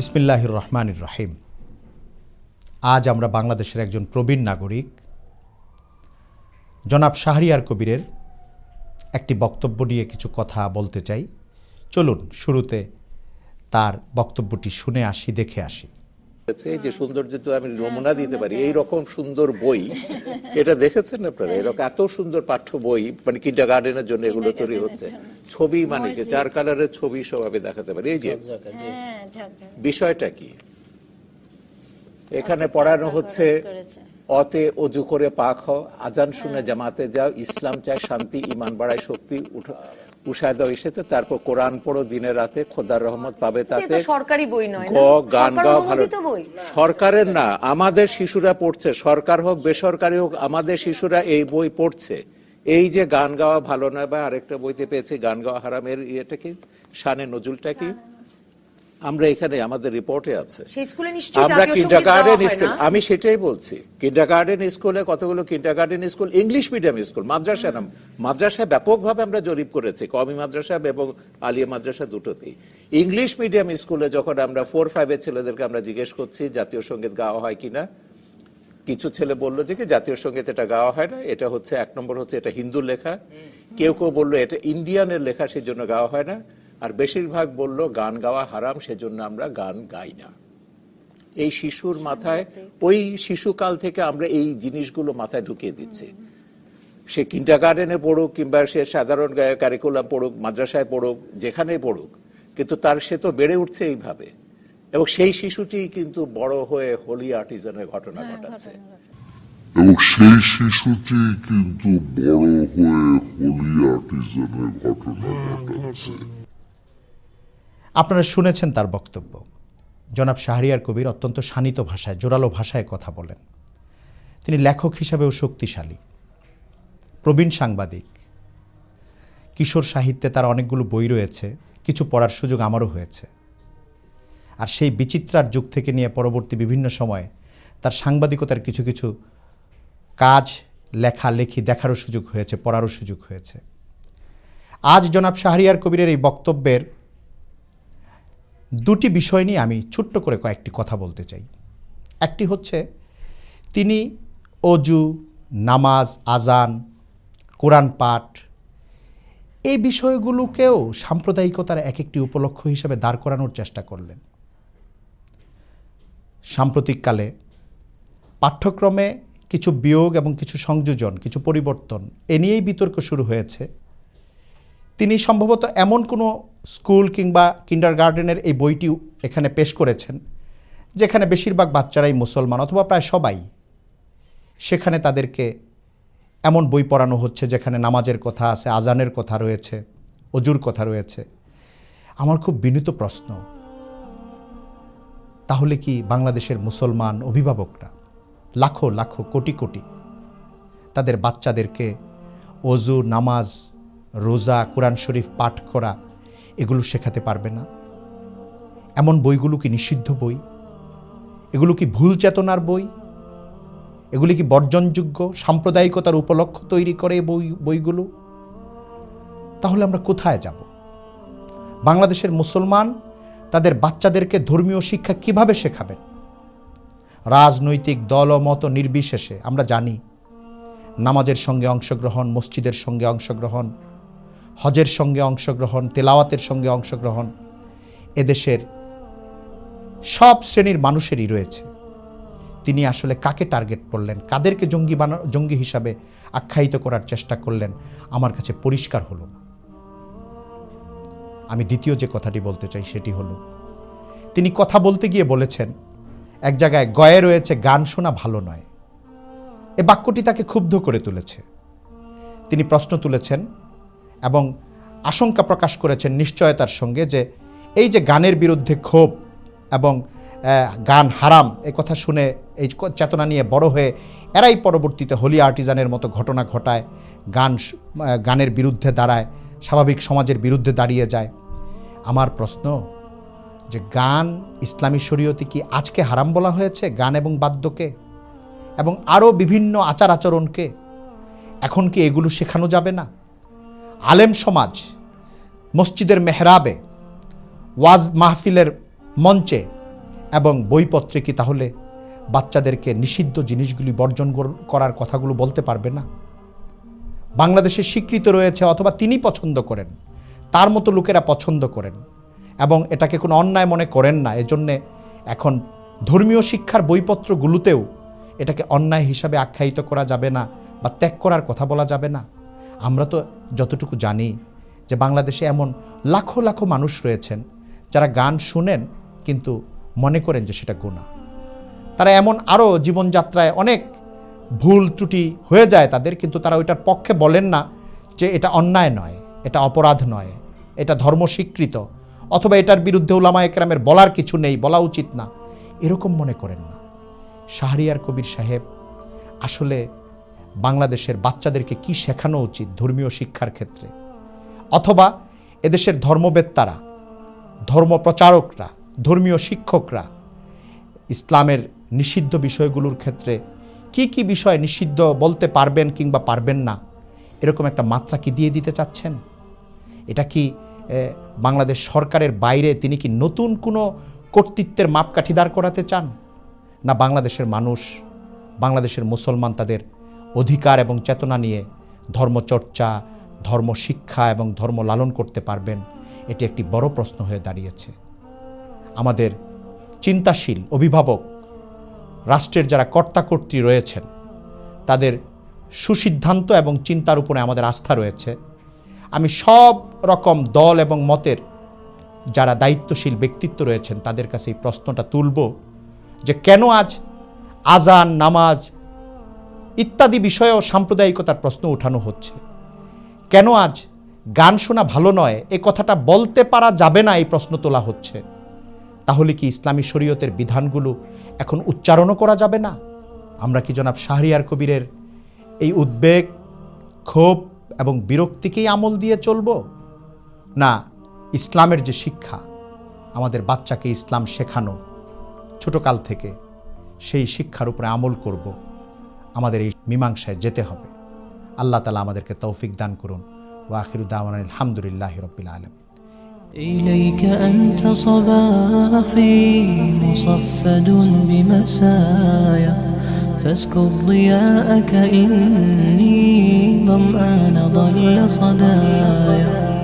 বিসমিল্লাহির রহমানির রহিম আজ আমরা বাংলাদেশের একজন প্রবীণ নাগরিক, জনাব শাহরিয়ার কবিরের একটি বক্তব্য নিয়ে কিছু কথা বলতে চাই। চলুন শুরুতে তার বক্তব্যটি শুনে আসি, দেখে আসি। যে সৌন্দর্য তো আমি নমুনা দিতে পারি এই রকম সুন্দর বই এটা দেখেছেন আপনারা? এরকম এত সুন্দর পাঠ্য বই মানে কিন্ডার গার্ডেনের জন্য এগুলো তৈরি হচ্ছে। ছবি মানে যে চার কালারের ছবি সবাবে দেখাতে পারি। এই যে হ্যাঁ বিষয়টা কি? এখানে পড়ানো হচ্ছে অতে অজু করে পাক হও আজান শুনে জামাতে যাও ইসলাম চায় শান্তি ইমান বাড়ায় শক্তি উঠ- উষায় দাও এসেতে তারপর কোরআন পড়ো দিনে রাতে খোদার রহমত পাবে তাতে। সরকারি বই নয় গান গাওয়া ভালো সরকারের না আমাদের শিশুরা পড়ছে সরকার হোক বেসরকারি হোক আমাদের শিশুরা এই বই পড়ছে। এই যে গান গাওয়া ভালো নয় বা আরেকটা বইতে পেয়েছি গান গাওয়া হারামের ইয়েটা কি? শানে নজুলটা কি? আমরা এখানে আমাদের রিপোর্টে আছে। আমরা জাতীয় কিন্ডার সংগীত গাওয়া গার্ডেন হয় স্কুল আমি সেটাই বলছি। কিন্ডার গার্ডেন স্কুলে কতগুলো kindergarten school English medium school মাদ্রাসা নাম। মাদ্রাসায় ব্যাপকভাবে আমরা জরিপ করেছি কমি মাদ্রাসা এবং আলিয়া মাদ্রাসা দুটোতেই। ইংলিশ মিডিয়াম স্কুলে যখন আমরা ফোর ফাইভের ছেলেদেরকে আমরা জিজ্ঞেস করছি জাতীয় সংগীত গাওয়া হয় কিনা? কিছু ছেলে বলল যে কি জাতীয় সংগীত এটা গাওয়া হয় না এটা হচ্ছে এক নম্বর হচ্ছে এটা হিন্দুর লেখা। কেউ কেউ বলল এটা ইন্ডিয়ানের লেখা সেই জন্য গাওয়া হয় না। আর বেশিরভাগ বলল গান গাওয়া হারাম সেজন্য আমরা গান গাই না। এই শিশুর মাথায় ওই শিশুকাল থেকে আমরা এই জিনিসগুলো মাথায় ঢুকিয়ে দিচ্ছি। সে কিন্ডার গার্ডেনে পড়ুক কিংবা সে সাধারণ কারিকুলাম পড়ুক মাদ্রাসায় পড়ুক যেখানে পড়ুক কিন্তু তার সে তো বেড়ে উঠছে এইভাবে। এবং সেই শিশুটি কিন্তু বড় হয়ে হোলি আর্টিজানের ঘটনা ঘটাচ্ছে। এবং সেই শিশুটি কিন্তু বড় হয়ে হোলি আর্টিজানের ঘটনা ঘটাচ্ছে। আপনারা শুনেছেন তার বক্তব্য। জনাব শাহরিয়ার কবির অত্যন্ত শানিত ভাষায়, জোরালো ভাষায় কথা বলেন। তিনি লেখক হিসাবেও শক্তিশালী। প্রবীণ সাংবাদিক। কিশোর সাহিত্যে তার অনেকগুলো বই রয়েছে, কিছু পড়ার সুযোগ আমারও হয়েছে। আর সেই বিচিত্রার যুগ থেকে নিয়ে পরবর্তী বিভিন্ন সময়ে তার সাংবাদিকতার কিছু কিছু কাজ, লেখা, লেখি দেখারও সুযোগ হয়েছে, পড়ারও সুযোগ হয়েছে। আজ জনাব শাহরিয়ার কবিরের এই বক্তব্যের দুটি বিষয় নিয়ে আমি ছোট্ট করে কয়েকটি কথা বলতে চাই। একটি হচ্ছে, তিনি অজু, নামাজ, আজান, কোরআন পাঠ, এই বিষয়গুলোকেও সাম্প্রদায়িকতার এক একটি উপলক্ষ হিসেবে দাঁড় করানোর চেষ্টা করলেন। সাম্প্রতিককালে পাঠ্যক্রমে কিছু বিয়োগ এবং কিছু সংযোজন, কিছু পরিবর্তন এ নিয়েই বিতর্ক শুরু হয়েছে। তিনি সম্ভবত এমন কোনো স্কুল কিংবা কিন্ডার গার্ডেনের এই বইটি এখানে পেশ করেছেন, যেখানে বেশিরভাগ বাচ্চারাই মুসলমান অথবা প্রায় সবাই। সেখানে তাদেরকে এমন বই পড়ানো হচ্ছে যেখানে নামাজের কথা আছে, আজানের কথা রয়েছে, অজুর কথা রয়েছে। আমার খুব বিনীত প্রশ্ন, তাহলে কি বাংলাদেশের মুসলমান অভিভাবকরা লাখো লাখো কোটি কোটি তাদের বাচ্চাদেরকে অজু, নামাজ রোজা, কোরআন শরীফ পাঠ করা, এগুলো শেখাতে পারবে না। এমন বইগুলো কি নিষিদ্ধ বই? এগুলো কি ভুল চেতনার বই? এগুলি কি বর্জনযোগ্য, সাম্প্রদায়িকতার উপলক্ষ তৈরি করে বই, বইগুলো? তাহলে আমরা কোথায় যাব? বাংলাদেশের মুসলমান তাদের বাচ্চাদেরকে ধর্মীয় শিক্ষা কীভাবে শেখাবেন? রাজনৈতিক দল ও মত নির্বিশেষে আমরা জানি, নামাজের সঙ্গে অংশগ্রহণ, মসজিদের সঙ্গে অংশগ্রহণ হজের সঙ্গে অংশগ্রহণ, তেলাওয়াতের সঙ্গে অংশগ্রহণ এদেশের সব শ্রেণির মানুষেরই রয়েছে। তিনি আসলে কাকে টার্গেট করলেন? কাদেরকে জঙ্গি বানা, জঙ্গি হিসাবে আখ্যায়িত করার চেষ্টা করলেন? আমার কাছে পরিষ্কার হলো না। আমি দ্বিতীয় যে কথাটি বলতে চাই সেটি হলো, তিনি কথা বলতে গিয়ে বলেছেন, এক জায়গায় গয়ে রয়েছে, গান শোনা ভালো নয়। এ বাক্যটি তাকে ক্ষুব্ধ করে তুলেছে। তিনি প্রশ্ন তুলেছেন এবং আশঙ্কা প্রকাশ করেছেন নিশ্চয়তার সঙ্গে যে এই যে গানের বিরুদ্ধে ক্ষোভ এবং গান হারাম, এ কথা শুনে এই চেতনা নিয়ে বড় হয়ে এরাই পরবর্তীতে হোলি আর্টিজানের মতো ঘটনা ঘটায়, গান গানের বিরুদ্ধে দাঁড়ায়, স্বাভাবিক সমাজের বিরুদ্ধে দাঁড়িয়ে যায়। আমার প্রশ্ন, যে গান ইসলামী শরীয়তে কি আজকে হারাম বলা হয়েছে গান এবং বাদ্যকে? এবং আরও বিভিন্ন আচার আচরণকে? এখন কি এগুলো শেখানো যাবে না? আলেম সমাজ, মসজিদের মেহরাবে, ওয়াজ মাহফিলের মঞ্চে এবং বইপত্রে কি তাহলে বাচ্চাদেরকে নিষিদ্ধ জিনিসগুলি বর্জন করার কথাগুলো বলতে পারবে না? বাংলাদেশে স্বীকৃত রয়েছে অথবা তিনি পছন্দ করেন, তার মতো লোকেরা পছন্দ করেন এবং এটাকে কোনো অন্যায় মনে করেন না। এজন্যে এখন ধর্মীয় শিক্ষার বইপত্রগুলোতেও এটাকে অন্যায় হিসাবে আখ্যায়িত করা যাবে না বা ত্যাগ করার কথা বলা যাবে না। আমরা তো যতটুকু জানি যে বাংলাদেশে এমন লাখো লাখো মানুষ রয়েছেন যারা গান শুনেন কিন্তু মনে করেন যে সেটা গুণা তারা এমন আরও জীবনযাত্রায় অনেক ভুল ত্রুটি হয়ে যায় তাদের, কিন্তু তারা ওইটার পক্ষে বলেন না যে এটা অন্যায় নয়, এটা অপরাধ নয়, এটা ধর্ম স্বীকৃত অথবা এটার বিরুদ্ধে উলামা একরামের বলার কিছু নেই, বলা উচিত না। এরকম মনে করেন না। শাহরিয়ার কবির সাহেব আসলে বাংলাদেশের বাচ্চাদেরকে কি শেখানো উচিত ধর্মীয় শিক্ষার ক্ষেত্রে? অথবা এদেশের ধর্মবেত্তারা ধর্ম প্রচারকরা ধর্মীয় শিক্ষকরা ইসলামের নিষিদ্ধ বিষয়গুলোর ক্ষেত্রে কি কি বিষয় নিষিদ্ধ বলতে পারবেন কিংবা পারবেন না, এরকম একটা মাত্রা কি দিয়ে দিতে চাচ্ছেন? এটা কি বাংলাদেশ সরকারের বাইরে তিনি কি নতুন কোনো কর্তৃত্বের মাপকাঠি দাঁড় করাতে চান? না বাংলাদেশের মানুষ, বাংলাদেশের মুসলমান তাদের অধিকার এবং চেতনা নিয়ে ধর্মচর্চা ধর্ম শিক্ষা এবং ধর্ম লালন করতে পারবেন। এটি একটি বড় প্রশ্ন হয়ে দাঁড়িয়েছে। আমাদের চিন্তাশীল অভিভাবক, রাষ্ট্রের যারা কর্তাকর্ত্রী রয়েছেন, তাদের সুসিদ্ধান্ত এবং চিন্তার উপরে আমাদের আস্থা রয়েছে। আমি সব রকম দল এবং মতের যারা দায়িত্বশীল ব্যক্তিত্ব রয়েছেন, তাদের কাছে এই প্রশ্নটা তুলব যে কেন আজ আজান, নামাজ ইত্যাদি বিষয়েও সাম্প্রদায়িকতার প্রশ্ন উঠানো হচ্ছে। কেন আজ গান শোনা ভালো নয়, এ কথাটা বলতে পারা যাবে না এই প্রশ্ন তোলা হচ্ছে? তাহলে কি ইসলামী শরীয়তের বিধানগুলো এখন উচ্চারণও করা যাবে না? আমরা কি জনাব শাহরিয়ার কবিরের এই উদ্বেগ, ক্ষোভ এবং বিরক্তিকেই আমল দিয়ে চলব? না, ইসলামের যে শিক্ষা, আমাদের বাচ্চাকে ইসলাম শেখানো, ছোটকাল থেকে সেই শিক্ষার উপরে আমল করব। আমাদের এই মীমাংসায় যেতে হবে আল্লাহ তালা আমাদেরকে তৌফিক দান করুন ও আখিরুদ্দাওয়ান আলহামদুলিল্লাহ রবিল আলমিন إليك أنت صباحي مصفد بمسايا فاسكب ضياءك إني ظمآن ضل صدايا